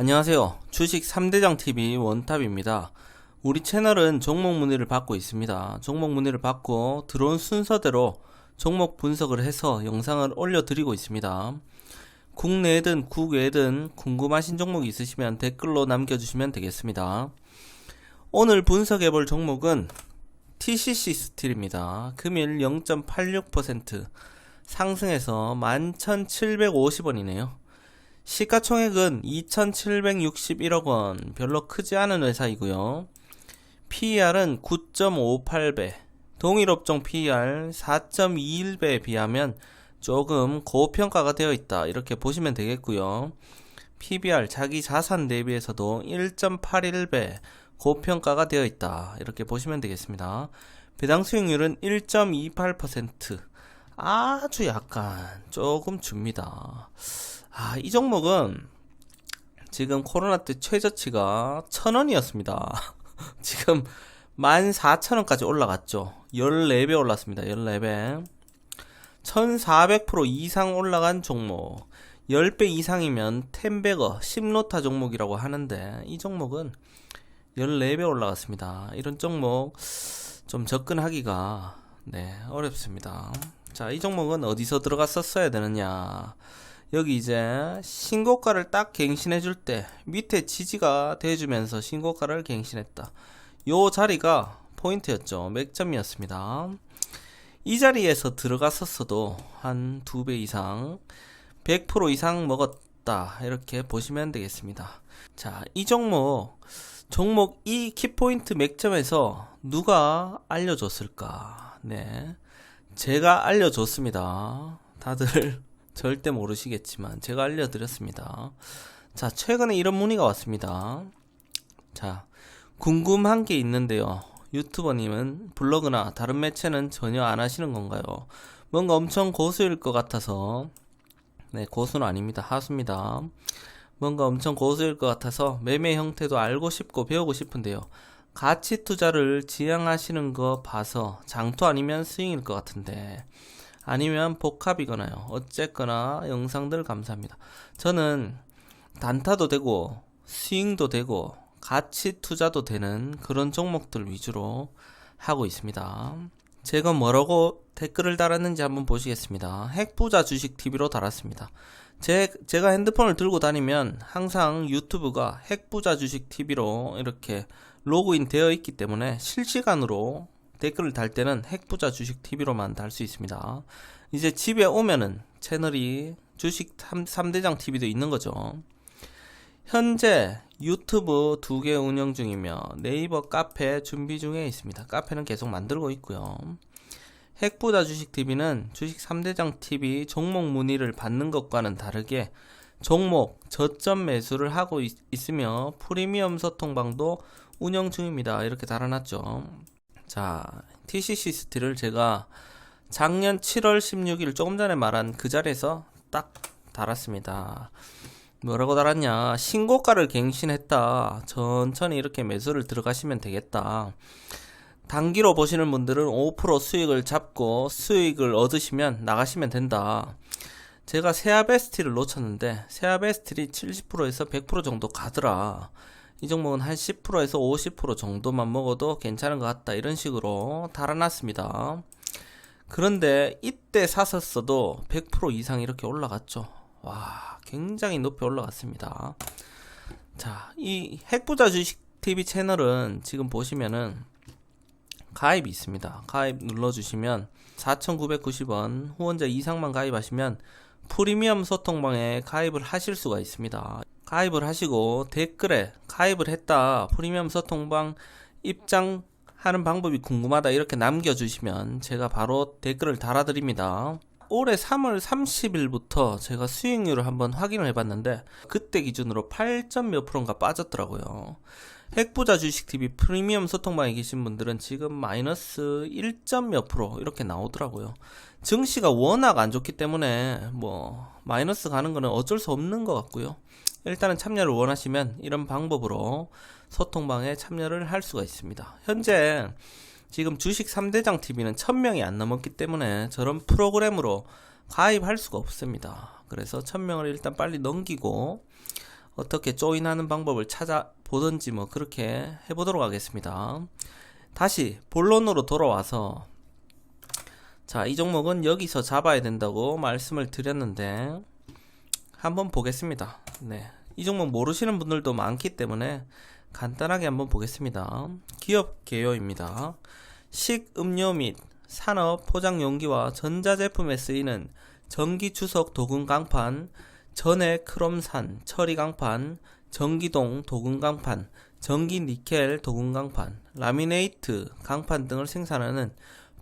안녕하세요. 주식 3대장 TV 원탑입니다. 우리 채널은 종목 문의를 받고 있습니다. 종목 문의를 받고 들어온 순서대로 종목 분석을 해서 영상을 올려드리고 있습니다. 국내든 국외든 궁금하신 종목이 있으시면 댓글로 남겨주시면 되겠습니다. 오늘 분석해볼 종목은 TCC 스틸입니다. 금일 0.86% 상승해서 11,750원이네요. 시가총액은 2,761억 원, 별로 크지 않은 회사이고요. PER은 9.58배, 동일 업종 PER 4.21배에 비하면 조금 고평가가 되어 있다. 이렇게 보시면 되겠고요. PBR 자기 자산 대비해서도 1.81배 고평가가 되어 있다. 이렇게 보시면 되겠습니다. 배당 수익률은 1.28%. 아주 약간 조금 줍니다. 아, 이 종목은 지금 코로나 때 최저치가 1000원이었습니다. 지금 14,000원까지 올라갔죠. 14배 올랐습니다. 14배. 1400% 이상 올라간 종목. 10배 이상이면 텐베거, 심로타 종목이라고 하는데 이 종목은 14배 올라갔습니다. 이런 종목 좀 접근하기가 네, 어렵습니다. 자, 이 종목은 어디서 들어갔었어야 되느냐? 여기 이제 신고가를 딱 갱신해 줄 때 밑에 지지가 돼주면서 신고가를 갱신했다. 요 자리가 포인트였죠. 맥점이었습니다. 이 자리에서 들어갔었어도 한 두 배 이상 100% 이상 먹었다. 이렇게 보시면 되겠습니다. 자, 이 종목 종목 이 키포인트 맥점에서 누가 알려줬을까? 네. 제가 알려줬습니다. 다들 절대 모르시겠지만 제가 알려드렸습니다. 자, 최근에 이런 문의가 왔습니다. 자, 궁금한 게 있는데요. 유튜버님은 블로그나 다른 매체는 전혀 안 하시는 건가요? 뭔가 엄청 고수일 것 같아서 네, 고수는 아닙니다. 하수입니다. 뭔가 엄청 고수일 것 같아서 매매 형태도 알고 싶고 배우고 싶은데요. 가치 투자를 지향하시는 거 봐서 장투 아니면 스윙일 것 같은데 아니면 복합이거나요. 어쨌거나 영상들 감사합니다. 저는 단타도 되고 스윙도 되고 가치 투자도 되는 그런 종목들 위주로 하고 있습니다. 제가 뭐라고 댓글을 달았는지 한번 보시겠습니다. 핵부자 주식 TV로 달았습니다. 제, 제가 핸드폰을 들고 다니면 항상 유튜브가 핵부자 주식 TV로 이렇게 로그인 되어 있기 때문에 실시간으로 댓글을 달 때는 핵부자 주식 TV로만 달 수 있습니다. 이제 집에 오면은 채널이 주식 3, 대장 TV도 있는 거죠. 현재 유튜브 두 개 운영 중이며 네이버 카페 준비 중에 있습니다. 카페는 계속 만들고 있고요. 핵부자 주식 TV는 주식 3대장 TV 종목 문의를 받는 것과는 다르게 종목 저점 매수를 하고 있, 으며 프리미엄 소통방도 운영 중입니다. 이렇게 달아놨죠. 자, TCC 스틸을 제가 작년 7월 16일 조금 전에 말한 그 자리에서 딱 달았습니다. 뭐라고 달았냐? 신고가를 갱신했다. 천천히 이렇게 매수를 들어가시면 되겠다. 단기로 보시는 분들은 5% 수익을 잡고 수익을 얻으시면 나가시면 된다. 제가 세아베스티를 놓쳤는데 세아베스티이 70%에서 100% 정도 가더라. 이 종목은 한 10%에서 50% 정도만 먹어도 괜찮은 것 같다. 이런 식으로 달아놨습니다. 그런데 이때 샀었어도 100% 이상 이렇게 올라갔죠. 와, 굉장히 높이 올라갔습니다. 자, 이 핵부자 주식 TV 채널은 지금 보시면은 가입이 있습니다. 가입 눌러주시면 4,990원 후원자 이상만 가입하시면 프리미엄 소통방에 가입을 하실 수가 있습니다. 가입을 하시고 댓글에 가입을 했다 프리미엄 소통방 입장 하는 방법이 궁금하다 이렇게 남겨주시면 제가 바로 댓글을 달아드립니다. 올해 3월 30일부터 제가 수익률을 한번 확인을 해봤는데 그때 기준으로 8점 몇 프로인가 빠졌더라고요. 핵부자 주식TV 프리미엄 소통방에 계신 분들은 지금 마이너스 1점 몇 프로 이렇게 나오더라고요. 증시가 워낙 안 좋기 때문에 뭐 마이너스 가는 거는 어쩔 수 없는 것 같고요. 일단은 참여를 원하시면 이런 방법으로 소통방에 참여를 할 수가 있습니다. 현재 지금 주식 3대장 TV는 1000명이 안 넘었기 때문에 저런 프로그램으로 가입할 수가 없습니다. 그래서 1000명을 일단 빨리 넘기고 어떻게 조인하는 방법을 찾아보든지 뭐 그렇게 해보도록 하겠습니다. 다시 본론으로 돌아와서 자, 이 종목은 여기서 잡아야 된다고 말씀을 드렸는데 한번 보겠습니다. 네. 이 종목 모르시는 분들도 많기 때문에 간단하게 한번 보겠습니다. 기업 개요입니다. 식음료 및 산업 포장 용기와 전자제품에 쓰이는 전기 주석 도금 강판, 전해 크롬산 처리 강판, 전기동 도금 강판, 전기 니켈 도금 강판, 라미네이트 강판 등을 생산하는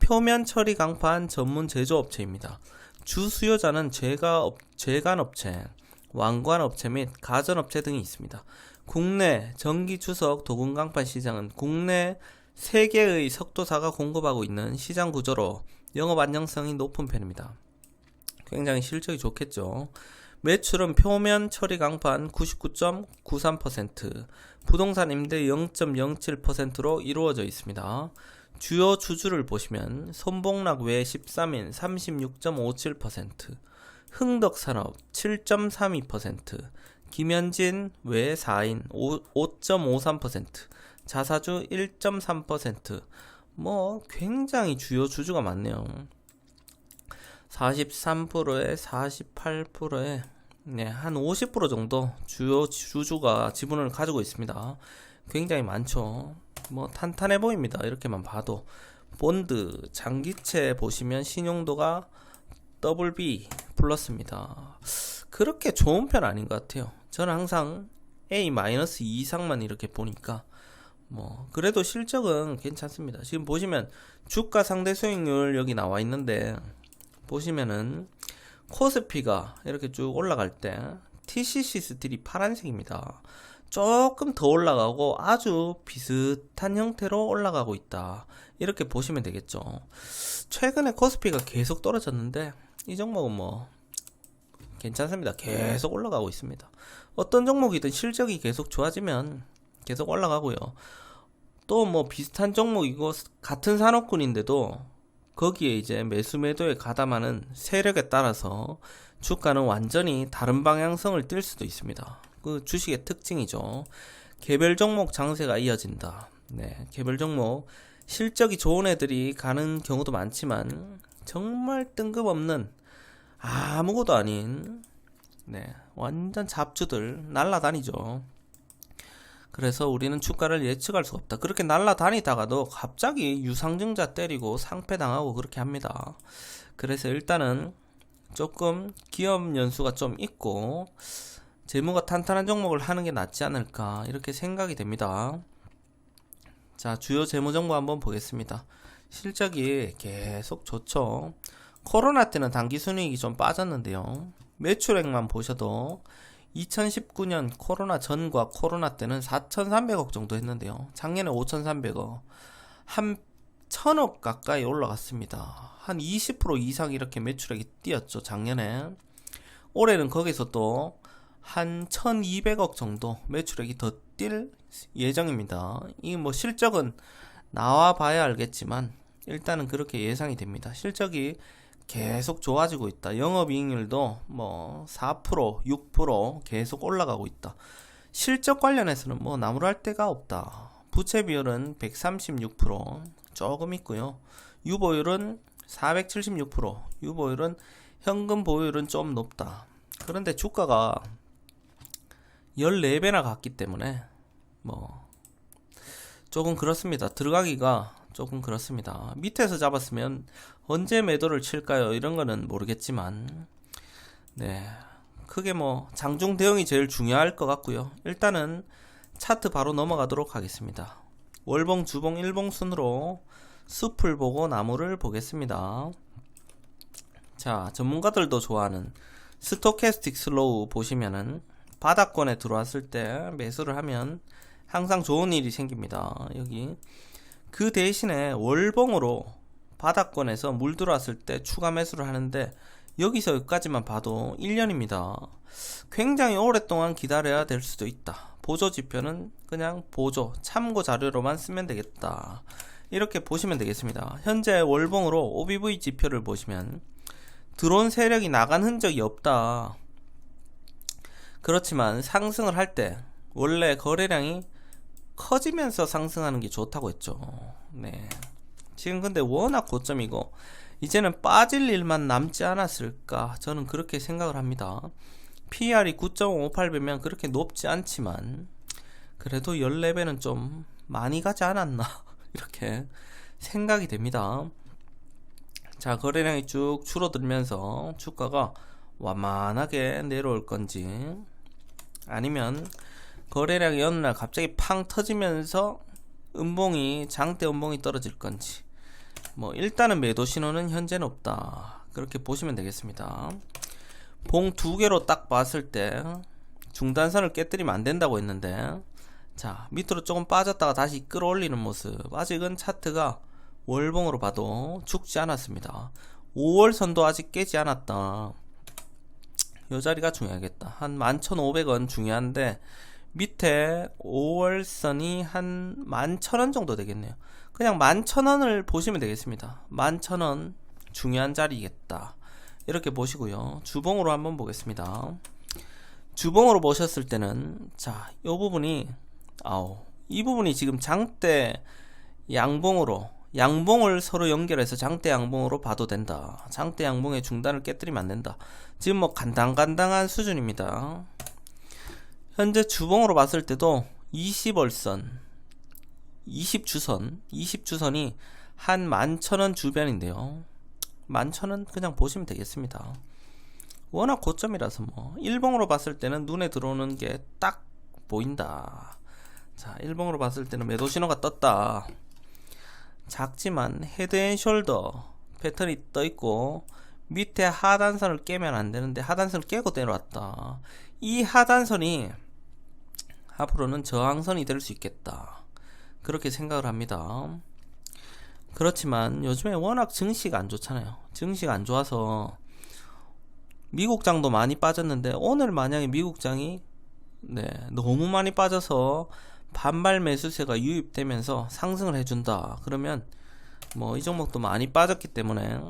표면 처리 강판 전문 제조업체입니다. 주 수요자는 제가 제간업체, 왕관업체 및 가전업체 등이 있습니다. 국내 전기 주석 도금 강판 시장은 국내 3개의 석도사가 공급하고 있는 시장 구조로 영업 안정성이 높은 편입니다. 굉장히 실적이 좋겠죠. 매출은 표면 처리 강판 99.93%, 부동산 임대 0.07%로 이루어져 있습니다. 주요 주주를 보시면 손봉락 외 13인 36.57%, 흥덕산업 7.32%, 김현진 외 4인 5.53%, 자사주 1.3%, 뭐 굉장히 주요 주주가 많네요. 43%에 48%에 네, 한 50% 정도 주요 주주가 지분을 가지고 있습니다. 굉장히 많죠. 뭐 탄탄해 보입니다. 이렇게만 봐도 본드 장기채 보시면 신용도가 더블 B 플러스입니다. 그렇게 좋은 편 아닌 것 같아요. 저는 항상 A 마이너스 이상만 이렇게 보니까 뭐 그래도 실적은 괜찮습니다. 지금 보시면 주가 상대 수익률 여기 나와 있는데 보시면은 코스피가 이렇게 쭉 올라갈 때 TCC 스틸이 파란색입니다. 조금 더 올라가고 아주 비슷한 형태로 올라가고 있다. 이렇게 보시면 되겠죠. 최근에 코스피가 계속 떨어졌는데 이 종목은 뭐 괜찮습니다. 계속 올라가고 있습니다. 어떤 종목이든 실적이 계속 좋아지면 계속 올라가고요. 또 뭐 비슷한 종목이고 같은 산업군인데도 거기에 이제 매수 매도에 가담하는 세력에 따라서 주가는 완전히 다른 방향성을 띌 수도 있습니다. 그 주식의 특징이죠. 개별 종목 장세가 이어진다. 네, 개별 종목 실적이 좋은 애들이 가는 경우도 많지만 정말 뜬금없는 아무것도 아닌 네, 완전 잡주들 날라다니죠. 그래서 우리는 주가를 예측할 수 없다. 그렇게 날라다니다가도 갑자기 유상증자 때리고 상패당하고 그렇게 합니다. 그래서 일단은 조금 기업 연수가 좀 있고 재무가 탄탄한 종목을 하는 게 낫지 않을까 이렇게 생각이 됩니다. 자 주요 재무 정보 한번 보겠습니다. 실적이 계속 좋죠. 코로나 때는 단기 순이익이 좀 빠졌는데요. 매출액만 보셔도 2019년 코로나 전과 코로나 때는 4,300억 정도 했는데요. 작년에 5,300억. 한 1,000억 가까이 올라갔습니다. 한 20% 이상 이렇게 매출액이 뛰었죠, 작년에. 올해는 거기서 또 한 1,200억 정도 매출액이 더 뛸 예정입니다. 이 뭐 실적은 나와 봐야 알겠지만 일단은 그렇게 예상이 됩니다. 실적이 계속 좋아지고 있다. 영업이익률도 뭐 4%, 6% 계속 올라가고 있다. 실적 관련해서는 뭐 나무랄 데가 없다. 부채 비율은 136% 조금 있고요. 유보율은 476%, 유보율은 현금 보유율은 좀 높다. 그런데 주가가 14배나 갔기 때문에 뭐 조금 그렇습니다. 들어가기가 조금 그렇습니다. 밑에서 잡았으면 언제 매도를 칠까요? 이런 거는 모르겠지만 네 크게 뭐 장중 대응이 제일 중요할 것 같고요. 일단은 차트 바로 넘어가도록 하겠습니다. 월봉, 주봉, 일봉 순으로 숲을 보고 나무를 보겠습니다. 자, 전문가들도 좋아하는 스토캐스틱 슬로우 보시면은 바닥권에 들어왔을 때 매수를 하면 항상 좋은 일이 생깁니다. 여기 그 대신에 월봉으로 바닥권에서 물 들어왔을 때 추가 매수를 하는데 여기서 여기까지만 봐도 1년입니다. 굉장히 오랫동안 기다려야 될 수도 있다. 보조 지표는 그냥 보조, 참고 자료로만 쓰면 되겠다. 이렇게 보시면 되겠습니다. 현재 월봉으로 OBV 지표를 보시면 드론 세력이 나간 흔적이 없다. 그렇지만 상승을 할 때 원래 거래량이 커지면서 상승하는 게 좋다고 했죠. 네. 지금 근데 워낙 고점이고 이제는 빠질 일만 남지 않았을까 저는 그렇게 생각을 합니다. PR이 9.58배면 그렇게 높지 않지만 그래도 14배는 좀 많이 가지 않았나 이렇게 생각이 됩니다. 자 거래량이 쭉 줄어들면서 주가가 완만하게 내려올 건지 아니면 거래량이 어느 날 갑자기 팡 터지면서 음봉이 장대 음봉이 떨어질 건지. 뭐 일단은 매도 신호는 현재는 없다. 그렇게 보시면 되겠습니다. 봉 두 개로 딱 봤을 때 중단선을 깨뜨리면 안 된다고 했는데 자 밑으로 조금 빠졌다가 다시 끌어올리는 모습. 아직은 차트가 월봉으로 봐도 죽지 않았습니다. 5월선도 아직 깨지 않았다. 요 자리가 중요하겠다. 한 11,500원 중요한데 밑에 5월선이 한 11,000원 정도 되겠네요. 그냥 11,000원을 보시면 되겠습니다. 11,000원 중요한 자리겠다. 이렇게 보시고요. 주봉으로 한번 보겠습니다. 주봉으로 보셨을 때는 자, 이 부분이 아우, 이 부분이 지금 장대 양봉으로 양봉을 서로 연결해서 장대 양봉으로 봐도 된다. 장대 양봉의 중단을 깨뜨리면 안 된다. 지금 뭐 간당간당한 수준입니다. 현재 주봉으로 봤을 때도 20월선, 20주선, 20주선이 한 11,000원 주변인데요. 11,000원 그냥 보시면 되겠습니다. 워낙 고점이라서 뭐 일봉으로 봤을 때는 눈에 들어오는 게 딱 보인다. 자, 일봉으로 봤을 때는 매도 신호가 떴다. 작지만 헤드앤숄더 패턴이 떠 있고 밑에 하단선을 깨면 안 되는데 하단선을 깨고 내려왔다. 이 하단선이 앞으로는 저항선이 될 수 있겠다. 그렇게 생각을 합니다. 그렇지만 요즘에 워낙 증시가 안 좋잖아요. 증시가 안 좋아서 미국장도 많이 빠졌는데 오늘 만약에 미국장이 네, 너무 많이 빠져서 반발 매수세가 유입되면서 상승을 해준다. 그러면 뭐 이 종목도 많이 빠졌기 때문에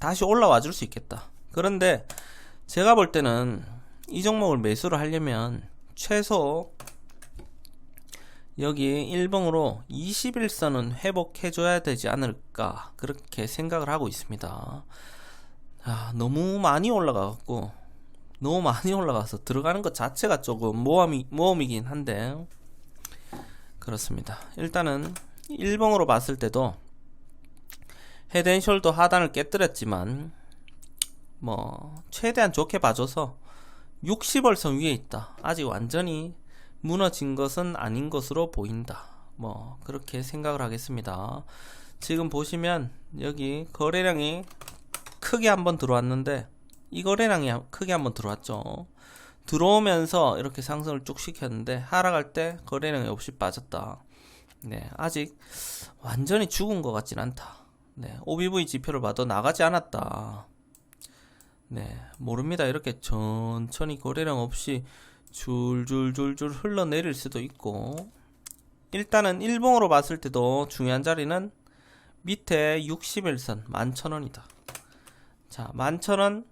다시 올라와 줄 수 있겠다. 그런데 제가 볼 때는 이 종목을 매수를 하려면 최소 여기 일봉으로 21선은 회복해줘야 되지 않을까 그렇게 생각을 하고 있습니다. 아, 너무 많이 올라가갖고 너무 많이 올라가서 들어가는 것 자체가 조금 모험이, 모험이긴 한데 그렇습니다. 일단은 일봉으로 봤을 때도 헤드앤숄더 하단을 깨뜨렸지만 뭐 최대한 좋게 봐줘서 60월선 위에 있다. 아직 완전히 무너진 것은 아닌 것으로 보인다. 뭐 그렇게 생각을 하겠습니다. 지금 보시면 여기 거래량이 크게 한번 들어왔는데 이 거래량이 크게 한번 들어왔죠. 들어오면서 이렇게 상승을 쭉 시켰는데 하락할 때 거래량이 없이 빠졌다. 네, 아직 완전히 죽은 것 같진 않다. 네, OBV 지표를 봐도 나가지 않았다. 네, 모릅니다. 이렇게 천천히 거래량 없이 줄줄줄줄 흘러내릴 수도 있고 일단은 일봉으로 봤을 때도 중요한 자리는 밑에 61선 11,000원이다. 자, 11,000원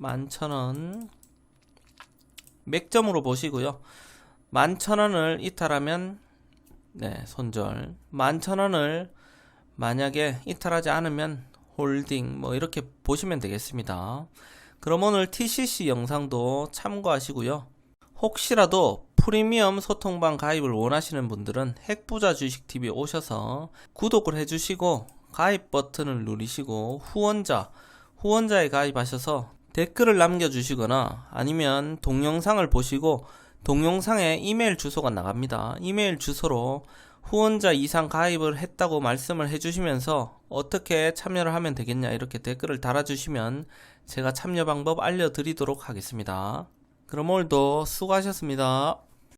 11,000원 맥점으로 보시고요. 11,000원을 이탈하면 네, 손절. 11,000원을 만약에 이탈하지 않으면 홀딩 뭐 이렇게 보시면 되겠습니다. 그럼 오늘 TCC 영상도 참고하시고요. 혹시라도 프리미엄 소통방 가입을 원하시는 분들은 핵부자 주식TV 오셔서 구독을 해주시고 가입 버튼을 누르시고 후원자, 후원자에 가입하셔서 댓글을 남겨주시거나 아니면 동영상을 보시고 동영상에 이메일 주소가 나갑니다. 이메일 주소로 후원자 이상 가입을 했다고 말씀을 해주시면서 어떻게 참여를 하면 되겠냐 이렇게 댓글을 달아주시면 제가 참여 방법 알려드리도록 하겠습니다. 그럼 오늘도 수고하셨습니다.